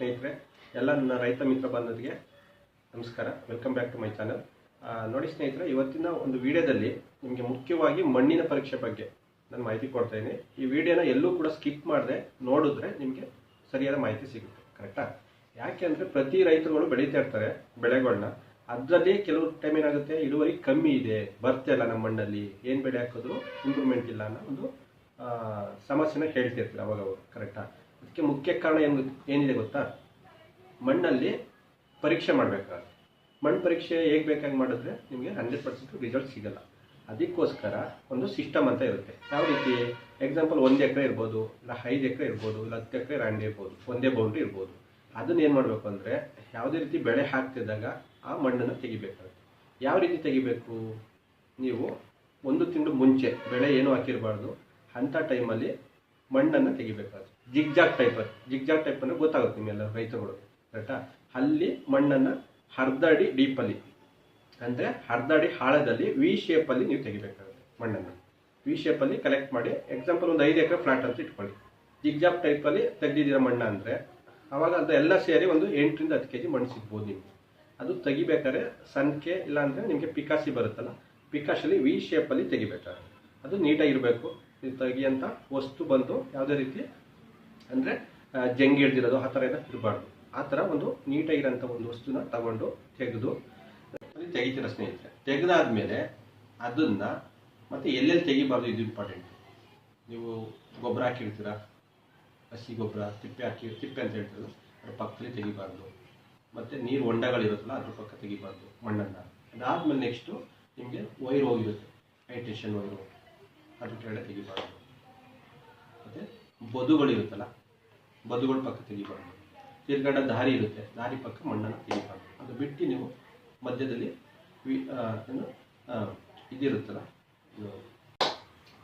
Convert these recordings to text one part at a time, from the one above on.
ಸ್ನೇಹಿತರೆ, ಎಲ್ಲ ನನ್ನ ರೈತ ಮಿತ್ರ ಬಂಧುಗಳಿಗೆ ನಮಸ್ಕಾರ. Welcome back to my channel ನೋಡಿ ಸ್ನೇಹಿತರೆ, ಇವತ್ತಿನ ಒಂದು ವಿಡಿಯೋದಲ್ಲಿ ನಿಮಗೆ ಮುಖ್ಯವಾಗಿ ಮಣ್ಣಿನ ಪರೀಕ್ಷೆ ಬಗ್ಗೆ ನಾನು ಮಾಹಿತಿ ಕೊಡ್ತಾ ಇದ್ದೀನಿ. ಈ ವಿಡಿಯೋನ ಎಲ್ಲೂ ಕೂಡ ಸ್ಕಿಪ್ ಮಾಡದೆ ನೋಡಿದ್ರೆ ನಿಮಗೆ ಸರಿಯಾದ ಮಾಹಿತಿ ಸಿಗುತ್ತೆ ಕರೆಕ್ಟಾ ಯಾಕೆ ಅಂದರೆ ಪ್ರತಿ ರೈತರುಗಳು ಬೆಳೀತಾ ಇರ್ತಾರೆ ಬೆಳೆಗಳನ್ನ ಅದರಲ್ಲಿ ಕೆಲವು ಟೈಮ್ ಏನಾಗುತ್ತೆ? ಇಳುವರಿ ಕಮ್ಮಿ ಇದೆ, ಬರ್ತಾ ಇಲ್ಲ ನಮ್ಮ ಮಣ್ಣಲ್ಲಿ. ಏನು ಬೆಳೆ ಹಾಕಿದ್ರು? ಇಂಪ್ರೂವ್ಮೆಂಟ್ ಇಲ್ಲ ಅನ್ನೋ ಒಂದು ಸಮಸ್ಯೆನ ಹೇಳ್ತಿರ್ತಾರೆ ಅವಾಗ ಅವರು ಕರೆಕ್ಟಾ ಅದಕ್ಕೆ ಮುಖ್ಯ ಕಾರಣ ಏನು ಏನಿದೆ ಗೊತ್ತಾ? ಮಣ್ಣಲ್ಲಿ ಪರೀಕ್ಷೆ ಮಾಡಬೇಕಾಗುತ್ತೆ. ಮಣ್ಣು ಪರೀಕ್ಷೆ ಹೇಗೆ ಬೇಕಾಗಿ ಮಾಡಿದ್ರೆ ನಿಮಗೆ ಹಂಡ್ರೆಡ್ ಪರ್ಸೆಂಟ್ ರಿಸಲ್ಟ್ ಸಿಗಲ್ಲ. ಅದಕ್ಕೋಸ್ಕರ ಒಂದು ಸಿಸ್ಟಮ್ ಅಂತ ಇರುತ್ತೆ. ಯಾವ ರೀತಿ? ಎಕ್ಸಾಂಪಲ್ ಒಂದು ಎಕರೆ ಇರ್ಬೋದು, ಇಲ್ಲ ಐದು ಎಕರೆ ಇರ್ಬೋದು, ಇಲ್ಲ ಹತ್ತು ಎಕರೆ ರಾಂಡಿ ಇರ್ಬೋದು, ಒಂದೇ ಬೌಂಡ್ರಿ ಇರ್ಬೋದು. ಅದನ್ನ ಏನು ಮಾಡಬೇಕು ಅಂದರೆ ಯಾವುದೇ ರೀತಿ ಬೆಳೆ ಹಾಕ್ತಿದ್ದಾಗ ಆ ಮಣ್ಣನ್ನು ತೆಗಿಬೇಕಾಗುತ್ತೆ. ಯಾವ ರೀತಿ ತೆಗಿಬೇಕು? ನೀವು ಒಂದು ತಿಂಗಳು ಮುಂಚೆ ಬೆಳೆ ಏನು ಹಾಕಿರಬಾರ್ದು ಅಂಥ ಟೈಮಲ್ಲಿ ಮಣ್ಣನ್ನು ತೆಗಿಬೇಕಾಗುತ್ತೆ ಜಿಗ್ಜಾಗ್ ಟೈಪ್ ಜಿಗ್ಜಾಕ್ ಟೈಪ್ ಅಂದರೆ ಗೊತ್ತಾಗುತ್ತೆ ನಿಮ್ಮೆಲ್ಲ ರೈತರುಗಳು. ಕರೆಕ್ಟಾ ಅಲ್ಲಿ ಮಣ್ಣನ್ನು ಹರ್ದಾಡಿ ಅಡಿ ಡೀಪಲ್ಲಿ ಅಂದರೆ ಹರ್ದಾಡಿ ಹಾಳದಲ್ಲಿ ವಿ ಶೇಪಲ್ಲಿ ನೀವು ತೆಗಿಬೇಕಾಗುತ್ತೆ ಮಣ್ಣನ್ನು. ವಿ ಶೇಪಲ್ಲಿ ಕಲೆಕ್ಟ್ ಮಾಡಿ ಎಕ್ಸಾಂಪಲ್ ಒಂದು ಐದು ಎಕರೆ ಫ್ಲಾಟ್ ಅಂತ ಇಟ್ಕೊಳ್ಳಿ. ಜಿಗ್ಜಾಗ್ ಟೈಪಲ್ಲಿ ತೆಗ್ದಿದ್ದೀರ ಮಣ್ಣು ಅಂದರೆ, ಅವಾಗ ಅದು ಎಲ್ಲ ಸೇರಿ ಒಂದು ಎಂಟರಿಂದ ಹತ್ತು ಕೆ ಜಿ ಮಣ್ಣು ಸಿಗ್ಬೋದು ನಿಮಗೆ. ಅದು ತೆಗಿಬೇಕಾದ್ರೆ ಸಂಖ್ಯೆ ಇಲ್ಲ ಅಂದರೆ ನಿಮಗೆ ಪಿಕಾಸಿ ಬರುತ್ತಲ್ಲ ಪಿಕಾಸಲ್ಲಿ ವಿ ಶೇಪಲ್ಲಿ ತೆಗಿಬೇಕಾಗುತ್ತೆ. ಅದು ನೀಟಾಗಿರಬೇಕು ತೆಗಿಯಂಥ ವಸ್ತು ಬಂದು ಯಾವುದೇ ರೀತಿ ಅಂದರೆ ಜಂಗಿ ಹಿಡ್ದಿರೋದು, ಆ ಥರ ಎಲ್ಲ ಇರಬಾರ್ದು. ಆ ಥರ ಒಂದು ನೀಟಾಗಿರೋಂಥ ಒಂದು ವಸ್ತುನ ತಗೊಂಡು ತೆಗೆದು ತೆಗಿತೀರ ಸ್ನೇಹಿತರೆ. ತೆಗೆದಾದ್ಮೇಲೆ ಅದನ್ನ ಮತ್ತೆ ಎಲ್ಲೆಲ್ಲಿ ತೆಗಿಬಾರ್ದು ಇದು ಇಂಪಾರ್ಟೆಂಟ್ ನೀವು ಗೊಬ್ಬರ ಹಾಕಿರ್ತೀರ? ಹಸಿ ಗೊಬ್ಬರ, ತಿಪ್ಪೆ ಹಾಕಿ, ತಿಪ್ಪೆ ಅಂತ ಹೇಳ್ತೀರಲ್ಲ, ಅದ್ರ ಪಕ್ಕದಲ್ಲಿ ತೆಗಿಬಾರ್ದು. ಮತ್ತೆ ನೀರು ಹೊಂಡಗಳಿರುತ್ತಲ್ಲ, ಅದ್ರ ಪಕ್ಕ ತೆಗಿಬಾರ್ದು ಮಣ್ಣನ್ನು. ಅದಾದ್ಮೇಲೆ ನೆಕ್ಸ್ಟು ನಿಮಗೆ ವೈರ್ ಹೋಗಿರುತ್ತೆ. High tension wire. ಅದ್ರ ಕೆಳಗಡೆ ತೆಗಿಬಾರ್ದು ಮತ್ತೆ ಬದುಗಳಿರುತ್ತಲ್ಲ ಬದುಗಳ ಪಕ್ಕ ತೆಗಿಬಾರ್ದು ತಿರ್ಗಡ ದಾರಿ ಇರುತ್ತೆ, ದಾರಿ ಪಕ್ಕ ಮಣ್ಣನ್ನು ತೆಗಿಬಾರ್ದು ಅದು ಬಿಟ್ಟು ನೀವು ಮಧ್ಯದಲ್ಲಿ ಏನು ಇದಿರುತ್ತಲ್ಲ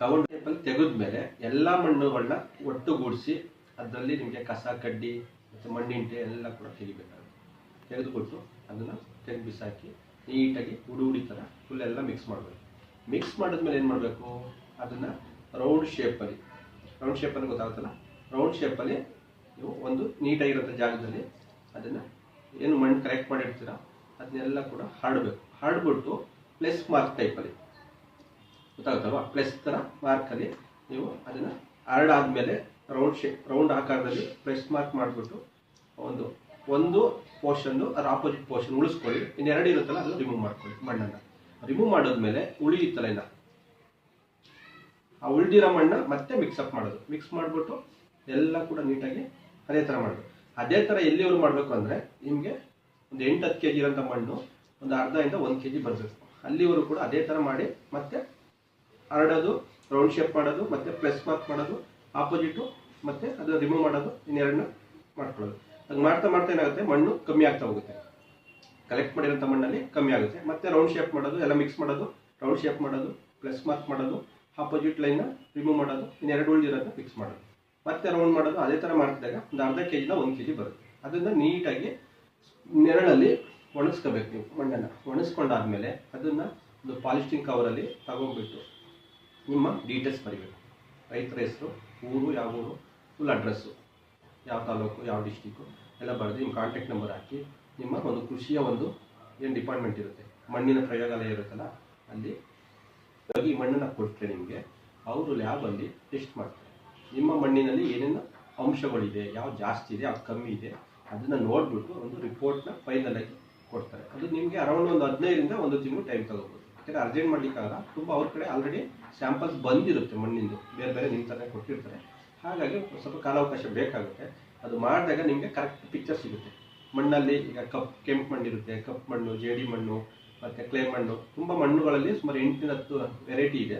ಟೌನ್ ಟೈಪಲ್ಲಿ ತೆಗೆದ್ಮೇಲೆ ಎಲ್ಲ ಮಣ್ಣುಗಳನ್ನ ಒಟ್ಟುಗೂಡಿಸಿ ಅದರಲ್ಲಿ ನಿಮಗೆ ಕಸ, ಕಡ್ಡಿ ಮತ್ತು ಮಣ್ಣಿಂಟೆ ಎಲ್ಲ ಕೂಡ ತೆಗಿಬೇಕಾಗುತ್ತೆ. ತೆಗೆದುಕೊಟ್ಟು ಅದನ್ನು ತೆಗೆದು ಬಿಸಾಕಿ ನೀಟಾಗಿ ಉಡಿ ಉಡಿ ಥರ ಫುಲ್ ಎಲ್ಲ ಮಿಕ್ಸ್ ಮಾಡಬೇಕು. ಮಿಕ್ಸ್ ಮಾಡಿದ್ಮೇಲೆ ಏನು ಮಾಡಬೇಕು? ಅದನ್ನು ರೌಂಡ್ ಶೇಪಲ್ಲಿ ರೌಂಡ್ ಶೇಪಲ್ಲಿ ಗೊತ್ತಾಗುತ್ತಲ್ಲ? ರೌಂಡ್ ಶೇಪಲ್ಲಿ ನೀವು ಒಂದು ನೀಟಾಗಿರೋಂಥ ಜಾಗದಲ್ಲಿ ಅದನ್ನು ಏನು ಮಣ್ಣು ಕರೆಕ್ಟ್ ಮಾಡಿರ್ತೀರ ಅದನ್ನೆಲ್ಲ ಕೂಡ ಹರಡಬೇಕು ಹರಡ್ಬಿಟ್ಟು ಪ್ಲಸ್ ಮಾರ್ಕ್ ಟೈಪಲ್ಲಿ ಗೊತ್ತಾಗುತ್ತಲ್ವಾ? ಪ್ಲಸ್ ಥರ ಮಾರ್ಕಲ್ಲಿ ನೀವು ಅದನ್ನು ಹರಡಾದ್ಮೇಲೆ ರೌಂಡ್ ಶೇಪ್ ರೌಂಡ್ ಆಕಾರದಲ್ಲಿ ಪ್ಲಸ್ ಮಾರ್ಕ್ ಮಾಡಿಬಿಟ್ಟು ಒಂದು ಒಂದು ಪೋರ್ಷನ್ನು ಅದ್ರ ಆಪೋಸಿಟ್ ಪೋರ್ಷನ್ ಉಳಿಸ್ಕೊಳ್ಳಿ. ಇನ್ನೆರಡು ಇರುತ್ತಲ್ಲ ಅದು ರಿಮೂವ್ ಮಾಡ್ಕೊಳ್ಳಿ ಮಣ್ಣನ್ನು. ರಿಮೂವ್ ಮಾಡಿದ್ಮೇಲೆ ಉಳಿಯುತ್ತಲ್ಲ ಇನ್ನ? ಆ ಉಳಿದಿರೋ ಮಣ್ಣ ಮತ್ತೆ ಮಿಕ್ಸಪ್ ಮಾಡೋದು. ಮಿಕ್ಸ್ ಮಾಡಿಬಿಟ್ಟು ಎಲ್ಲ ಕೂಡ ನೀಟಾಗಿ ಅದೇ ಥರ ಮಾಡೋದು. ಅದೇ ಥರ ಎಲ್ಲಿವರು ಮಾಡಬೇಕು ಅಂದರೆ ನಿಮಗೆ ಒಂದು ಎಂಟು ಹತ್ತು ಕೆ ಜಿ ಇರೋಂಥ ಮಣ್ಣು ಒಂದು ಅರ್ಧದಿಂದ ಒಂದು ಕೆ ಜಿ ಬರಬೇಕು ಇವರು ಕೂಡ ಅದೇ ಥರ ಮಾಡಿ ಮತ್ತೆ ಹರಡೋದು ರೌಂಡ್ ಶೇಪ್ ಮಾಡೋದು, ಮತ್ತೆ ಪ್ಲಸ್ ಮಾರ್ಕ್ ಮಾಡೋದು ಆಪೋಸಿಟು ಮತ್ತೆ ಅದು ರಿಮೂವ್ ಮಾಡೋದು, ಇನ್ನೆರಡನ್ನ ಮಾಡ್ಕೊಳ್ಳೋದು. ಅದು ಮಾಡ್ತಾ ಮಾಡ್ತಾ ಏನಾಗುತ್ತೆ? ಮಣ್ಣು ಕಮ್ಮಿ ಆಗ್ತಾ ಹೋಗುತ್ತೆ. ಕಲೆಕ್ಟ್ ಮಾಡಿರೋಂಥ ಮಣ್ಣಲ್ಲಿ ಕಮ್ಮಿ ಆಗುತ್ತೆ. ಮತ್ತೆ ರೌಂಡ್ ಶೇಪ್ ಮಾಡೋದು, ಎಲ್ಲ ಮಿಕ್ಸ್ ಮಾಡೋದು ರೌಂಡ್ ಶೇಪ್ ಮಾಡೋದು ಪ್ಲಸ್ ಮಾರ್ಕ್ ಮಾಡೋದು ಆಪೋಸಿಟ್ ಲೈನ್ನ ರಿಮೂವ್ ಮಾಡೋದು ಇನ್ನೆರಡು ಉಳಿದಿರೋದನ್ನ ಫಿಕ್ಸ್ ಮಾಡೋದು. ಮತ್ತೆ ರೌಂಡ್ ಮಾಡೋದು, ಅದೇ ಥರ ಮಾಡಿದಾಗ ಒಂದು ಅರ್ಧ ಕೆ ಜಿನ ಒಂದು ಕೆ ಜಿ ಬರುತ್ತೆ. ಅದನ್ನು ನೀಟಾಗಿ ನೆರಳಲ್ಲಿ ಒಣಗಿಸ್ಕೋಬೇಕು ನೀವು, ಮಣ್ಣನ್ನು. ಒಣಸ್ಕೊಂಡಾದ್ಮೇಲೆ ಅದನ್ನು ಒಂದು ಪಾಲಿಸ್ಟಿಂಗ್ ಕವರಲ್ಲಿ ತಗೊಂಡ್ಬಿಟ್ಟು ನಿಮ್ಮ ಡೀಟೇಲ್ಸ್ ಬರೀಬೇಕು. ರೈತರ ಹೆಸರು, ಊರು, ಯಾವ ಊರು ಫುಲ್ ಅಡ್ರೆಸ್ಸು ಯಾವ ತಾಲೂಕು, ಯಾವ ಡಿಸ್ಟಿಕ್ಕು ಎಲ್ಲ ಬರೆದು ನಿಮ್ಮ ಕಾಂಟ್ಯಾಕ್ಟ್ ನಂಬರ್ ಹಾಕಿ ನಿಮ್ಮ ಒಂದು ಕೃಷಿಯ ಒಂದು ಏನು ಡಿಪಾರ್ಟ್ಮೆಂಟ್ ಇರುತ್ತೆ? ಮಣ್ಣಿನ ಪ್ರಯೋಗಾಲಯ ಇರುತ್ತಲ್ಲ, ಅಲ್ಲಿ ಈ ಮಣ್ಣನ್ನು ಕೊಟ್ಟರೆ ನಿಮಗೆ ಅವರು ಲ್ಯಾಬಲ್ಲಿ ಟೆಸ್ಟ್ ಮಾಡ್ತಾರೆ. ನಿಮ್ಮ ಮಣ್ಣಿನಲ್ಲಿ ಏನೇನು ಅಂಶಗಳಿದೆ ಯಾವ ಜಾಸ್ತಿ ಇದೆ ಯಾವ ಕಮ್ಮಿ ಇದೆ, ಅದನ್ನು ನೋಡಿಬಿಟ್ಟು ಒಂದು ರಿಪೋರ್ಟ್ನ ಫೈನಲ್ ಆಗಿ ಕೊಡ್ತಾರೆ. ಅದು ನಿಮಗೆ ಅರೌಂಡ್ ಒಂದು ಹದಿನೈದರಿಂದ ಒಂದು ತಿಂಗಳು ಟೈಮ್ ತಗೋಬೋದು. ಯಾಕಂದರೆ ಅರ್ಜೆಂಟ್ ಮಾಡಲಿಕ್ಕಾಗಲ್ಲ, ತುಂಬ ಅವ್ರ ಕಡೆ ಆಲ್ರೆಡಿ ಸ್ಯಾಂಪಲ್ಸ್ ಬಂದಿರುತ್ತೆ ಮಣ್ಣಿಂದು. ಬೇರೆ ಬೇರೆ ನಿಮ್ಮ ಥರನೇ ಕೊಟ್ಟಿರ್ತಾರೆ. ಹಾಗಾಗಿ ಸ್ವಲ್ಪ ಕಾಲಾವಕಾಶ ಬೇಕಾಗುತ್ತೆ. ಅದು ಮಾಡಿದಾಗ ನಿಮಗೆ ಕರೆಕ್ಟ್ ಪಿಕ್ಚರ್ ಸಿಗುತ್ತೆ. ಮಣ್ಣಲ್ಲಿ ಈಗ ಕಪ್, ಕೆಂಪು ಮಣ್ಣಿರುತ್ತೆ. ಕಪ್ಪು ಮಣ್ಣು, ಜೇಡಿ ಮಣ್ಣು ಮತ್ತು ಕ್ಲೇ ಮಣ್ಣು. ತುಂಬ ಮಣ್ಣುಗಳಲ್ಲಿ ಸುಮಾರು ಎಂಟರಿಂದ ಹತ್ತು ವೆರೈಟಿ ಇದೆ.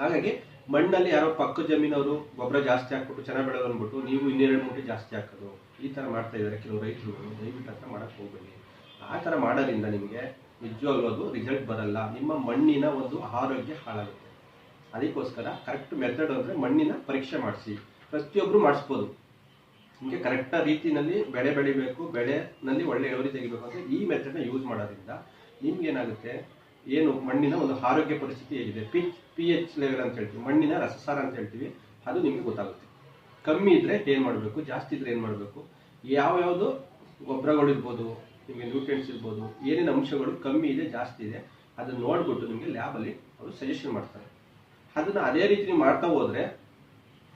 ಹಾಗಾಗಿ ಮಣ್ಣಲ್ಲಿ ಯಾರೋ ಪಕ್ಕ ಜಮೀನವರು ಗೊಬ್ಬರ ಜಾಸ್ತಿ ಹಾಕ್ಬಿಟ್ಟು ಚೆನ್ನಾಗಿ ಬೆಳೆಯೋದು ಅಂದ್ಬಿಟ್ಟು ನೀವು ಇನ್ನೆರಡು ಮೂಟೆ ಜಾಸ್ತಿ ಹಾಕೋದು, ಈ ಥರ ಮಾಡ್ತಾ ಇದ್ದಾರೆ ಕೆಲವು ರೈತರು. ದಯವಿಟ್ಟು ಹತ್ರ ಮಾಡಕ್ಕೆ ಹೋಗಬೇಡಿ. ಆ ಥರ ಮಾಡೋದ್ರಿಂದ ನಿಮಗೆ ನಿಜವಾಗ್ಲೂ ಅದು ರಿಸಲ್ಟ್ ಬರಲ್ಲ. ನಿಮ್ಮ ಮಣ್ಣಿನ ಒಂದು ಆರೋಗ್ಯ ಹಾಳಾಗುತ್ತೆ. ಅದಕ್ಕೋಸ್ಕರ ಕರೆಕ್ಟ್ ಮೆಥಡ್ ಅಂದರೆ ಮಣ್ಣಿನ ಪರೀಕ್ಷೆ ಮಾಡಿಸಿ. ಪ್ರತಿಯೊಬ್ಬರು ಮಾಡಿಸ್ಬೋದು. ನಿಮಗೆ ಕರೆಕ್ಟ್ ರೀತಿಯಲ್ಲಿ ಬೆಳೆ ಬೆಳಿಬೇಕು, ಬೆಳೆನಲ್ಲಿ ಒಳ್ಳೆ ಇಳುವರಿ ತೆಗಿಬೇಕು ಅಂದ್ರೆ ಈ ಮೆಥಡ್ನ ಯೂಸ್ ಮಾಡೋದ್ರಿಂದ ನಿಮ್ಗೆ ಏನಾಗುತ್ತೆ ಏನು ಮಣ್ಣಿನ ಒಂದು ಆರೋಗ್ಯ ಪರಿಸ್ಥಿತಿ ಹೇಗಿದೆ? ಪಿ ಪಿ ಎಚ್ ಲೆವೆಲ್ ಅಂತ ಹೇಳ್ತೀವಿ. ಮಣ್ಣಿನ ರಸಸಾರ ಅಂತ ಹೇಳ್ತೀವಿ. ಅದು ನಿಮಗೆ ಗೊತ್ತಾಗುತ್ತೆ. ಕಮ್ಮಿ ಇದ್ರೆ ಏನು ಮಾಡಬೇಕು? ಜಾಸ್ತಿ ಇದ್ರೆ ಏನು ಮಾಡಬೇಕು? ಯಾವ ಯಾವುದು ಗೊಬ್ಬರಗಳು ಇರ್ಬೋದು, ನಿಮಗೆ ನ್ಯೂಟ್ರಿಯೆಂಟ್ಸ್ ಇರ್ಬೋದು, ಏನೇನು ಅಂಶಗಳು ಕಮ್ಮಿ ಇದೆ, ಜಾಸ್ತಿ ಇದೆ, ಅದನ್ನ ನೋಡ್ಬಿಟ್ಟು ನಿಮಗೆ ಲ್ಯಾಬಲ್ಲಿ ಅವರು ಸಜೆಷನ್ ಮಾಡ್ತಾರೆ. ಅದನ್ನ ಅದೇ ರೀತಿ ನೀವು ಮಾಡ್ತಾ ಹೋದ್ರೆ,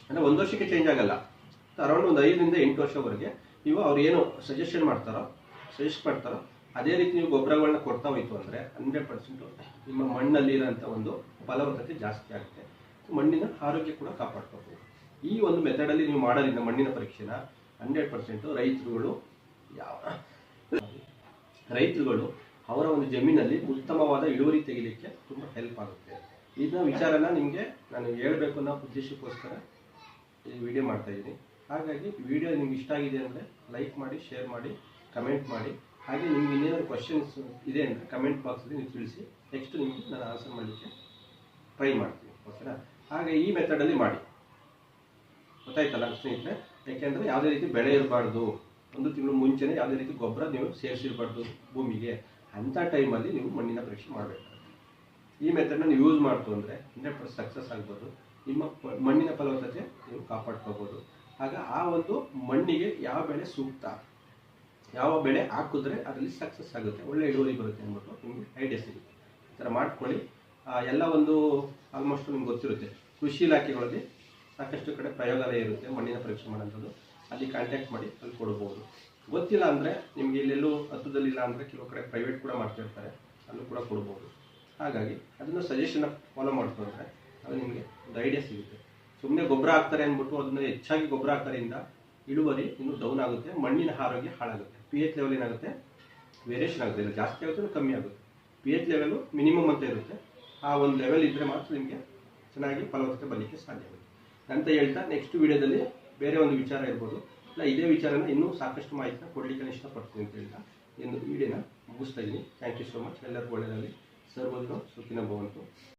ಅಂದರೆ ಒಂದು ವರ್ಷಕ್ಕೆ ಚೇಂಜ್ ಆಗಲ್ಲ. ಅರೌಂಡ್ ಒಂದು ಐದರಿಂದ ಎಂಟು ವರ್ಷವರೆಗೆ ನೀವು ಅವ್ರು ಏನು ಸಜೆಷನ್ ಮಾಡ್ತಾರೋ ಸಜೆಸ್ಟ್ ಮಾಡ್ತಾರೋ ಅದೇ ರೀತಿ ನೀವು ಗೊಬ್ಬರಗಳನ್ನ ಕೊಡ್ತಾ ಹೋಯ್ತು ಅಂದರೆ ಹಂಡ್ರೆಡ್ ಪರ್ಸೆಂಟು ನಿಮ್ಮ ಮಣ್ಣಲ್ಲಿ ಇರೋಂತ ಒಂದು ಫಲವತ್ತತೆ ಜಾಸ್ತಿ ಆಗುತ್ತೆ. ಮಣ್ಣಿನ ಆರೋಗ್ಯ ಕೂಡ ಕಾಪಾಡ್ಕೋಬಹುದು ಈ ಒಂದು ಮೆಥಡಲ್ಲಿ ನೀವು ಮಾಡೋದ್ರಿಂದ ಮಣ್ಣಿನ ಪರೀಕ್ಷೆನ ಹಂಡ್ರೆಡ್ ಪರ್ಸೆಂಟು ರೈತರುಗಳು ಯಾವ ರೈತರುಗಳು ಅವರ ಒಂದು ಜಮೀನಲ್ಲಿ ಉತ್ತಮವಾದ ಇಳುವರಿ ತೆಗಿಲಿಕ್ಕೆ ತುಂಬ ಹೆಲ್ಪ್ ಆಗುತ್ತೆ. ಇದನ್ನ ವಿಚಾರನ ನಿಮಗೆ ನಾನು ಹೇಳಬೇಕು ಅನ್ನೋ ಉದ್ದೇಶಕ್ಕೋಸ್ಕರ ಈ ವಿಡಿಯೋ ಮಾಡ್ತಾ ಇದ್ದೀನಿ. ಹಾಗಾಗಿ ವಿಡಿಯೋ ನಿಮ್ಗೆ ಇಷ್ಟ ಆಗಿದೆ ಅಂದರೆ ಲೈಕ್ ಮಾಡಿ ಶೇರ್ ಮಾಡಿ ಕಮೆಂಟ್ ಮಾಡಿ. ಹಾಗೆ ನಿಮ್ಗೆ ಇನ್ನೇನಾದ್ರು ಕ್ವಶನ್ಸ್ ಇದೆ ಅಂತ ಕಮೆಂಟ್ ಬಾಕ್ಸಲ್ಲಿ ನೀವು ತಿಳಿಸಿ ನೆಕ್ಸ್ಟ್ ನಿಮಗೆ ನಾನು ಆನ್ಸರ್ ಮಾಡಲಿಕ್ಕೆ ಟ್ರೈ ಮಾಡ್ತೀನಿ ಓಕೆನಾ ಹಾಗೆ ಈ ಮೆಥಡಲ್ಲಿ ಮಾಡಿ. ಗೊತ್ತಾಯ್ತಲ್ಲ ಸ್ನೇಹಿತರೆ? ಯಾಕೆಂದರೆ ಯಾವುದೇ ರೀತಿ ಬೆಳೆ ಇರಬಾರ್ದು. ಒಂದು ತಿಂಗಳು ಮುಂಚೆನೇ ಯಾವುದೇ ರೀತಿ ಗೊಬ್ಬರ ನೀವು ಸೇರಿಸಿರಬಾರ್ದು ಭೂಮಿಗೆ. ಅಂಥ ಟೈಮಲ್ಲಿ ನೀವು ಮಣ್ಣಿನ ಪರೀಕ್ಷೆ ಮಾಡಬೇಕಾಗುತ್ತೆ. ಈ ಮೆಥಡ್ನ ನೀವು ಯೂಸ್ ಮಾಡ್ತು ಅಂದರೆ ಹಂಡ್ರೆಡ್ ಪರ್ಸೆಂಟ್ ಸಕ್ಸಸ್ ಆಗ್ಬೋದು. ನಿಮ್ಮ ಮಣ್ಣಿನ ಫಲವತ್ತತೆ ನೀವು ಕಾಪಾಡ್ಕೋಬೋದು. ಆಗ ಆ ಒಂದು ಮಣ್ಣಿಗೆ ಯಾವ ಬೆಳೆ ಸೂಕ್ತ? ಯಾವ ಬೆಳೆ ಹಾಕಿದ್ರೆ ಅದರಲ್ಲಿ ಸಕ್ಸಸ್ ಆಗುತ್ತೆ. ಒಳ್ಳೆ ಇಳುವರಿ ಬರುತ್ತೆ ಅಂದ್ಬಿಟ್ಟು ನಿಮಗೆ ಐಡಿಯಾ ಸಿಗುತ್ತೆ. ಈ ಥರ ಮಾಡ್ಕೊಳ್ಳಿ. ಎಲ್ಲ ಒಂದು ಆಲ್ಮೋಸ್ಟ್ ನಿಮ್ಗೆ ಗೊತ್ತಿರುತ್ತೆ. ಕೃಷಿ ಇಲಾಖೆಗಳಲ್ಲಿ ಸಾಕಷ್ಟು ಕಡೆ ಪ್ರಯೋಗಾಲಯ ಇರುತ್ತೆ, ಮಣ್ಣಿನ ಪರೀಕ್ಷೆ ಮಾಡೋಂಥದ್ದು ಅಲ್ಲಿ ಕಾಂಟ್ಯಾಕ್ಟ್ ಮಾಡಿ ಅಲ್ಲಿ ಕೊಡ್ಬೋದು. ಗೊತ್ತಿಲ್ಲ ಅಂದರೆ ನಿಮಗೆ ಇಲ್ಲೆಲ್ಲೂ ಹತ್ತದಲ್ಲಿಲ್ಲ ಅಂದರೆ ಕೆಲವು ಕಡೆ ಪ್ರೈವೇಟ್ ಕೂಡ ಮಾಡ್ತಿರ್ತಾರೆ ಅಲ್ಲೂ ಕೂಡ ಕೊಡ್ಬೋದು. ಹಾಗಾಗಿ ಅದನ್ನು ಸಜೆಷನ್ ಫಾಲೋ ಮಾಡ್ಕೊಂಡ್ರೆ ಅದು ನಿಮಗೆ ಒಂದು ಐಡಿಯಾ ಸಿಗುತ್ತೆ. ಸುಮ್ಮನೆ ಗೊಬ್ಬರ ಹಾಕ್ತಾರೆ ಅಂದ್ಬಿಟ್ಟು ಅದನ್ನು ಹೆಚ್ಚಾಗಿ ಗೊಬ್ಬರ ಹಾಕೋದ್ರಿಂದ ಇಳುವರಿ ಇನ್ನೂ ಡೌನ್ ಆಗುತ್ತೆ, ಮಣ್ಣಿನ ಆರೋಗ್ಯ ಹಾಳಾಗುತ್ತೆ. ಪಿ ಎಚ್ ಲೆವೆಲ್ ಏನಾಗುತ್ತೆ? ವೇರಿಯೇಷನ್ ಆಗುತ್ತೆ. ಇಲ್ಲ ಜಾಸ್ತಿ ಆಗುತ್ತೆ ಕಮ್ಮಿ ಆಗುತ್ತೆ. ಪಿ ಎಚ್ ಲೆವೆಲು ಮಿನಿಮಮ್ ಅಂತ ಇರುತ್ತೆ. ಆ ಒಂದು ಲೆವೆಲ್ ಇದ್ದರೆ ಮಾತ್ರ ನಿಮಗೆ ಚೆನ್ನಾಗಿ ಫಲವತ್ತತೆ ಬರಲಿಕ್ಕೆ ಸಾಧ್ಯ ಆಗುತ್ತೆ. ಅಂತ ಹೇಳ್ತಾ ನೆಕ್ಸ್ಟ್ ವಿಡಿಯೋದಲ್ಲಿ ಬೇರೆ ಒಂದು ವಿಚಾರ ಇರ್ಬೋದು. ಇಲ್ಲ, ಇದೇ ವಿಚಾರನ ಇನ್ನೂ ಸಾಕಷ್ಟು ಮಾಹಿತಿನ ಕೊಡಲಿಕ್ಕೆ ಇಷ್ಟಪಡ್ತೀನಿ ಅಂತ ಹೇಳ್ತಾ ಎಂದು ವಿಡಿಯೋನ ಮುಗಿಸ್ತಾ ಇದ್ದೀನಿ. ಥ್ಯಾಂಕ್ ಯು ಸೋ ಮಚ್ ಎಲ್ಲರಿಗೂ ಒಳ್ಳೆಯದಾಗಲಿ. ಸರ್ವದ್ರು ಸುಖಿನ ಭವಂತು.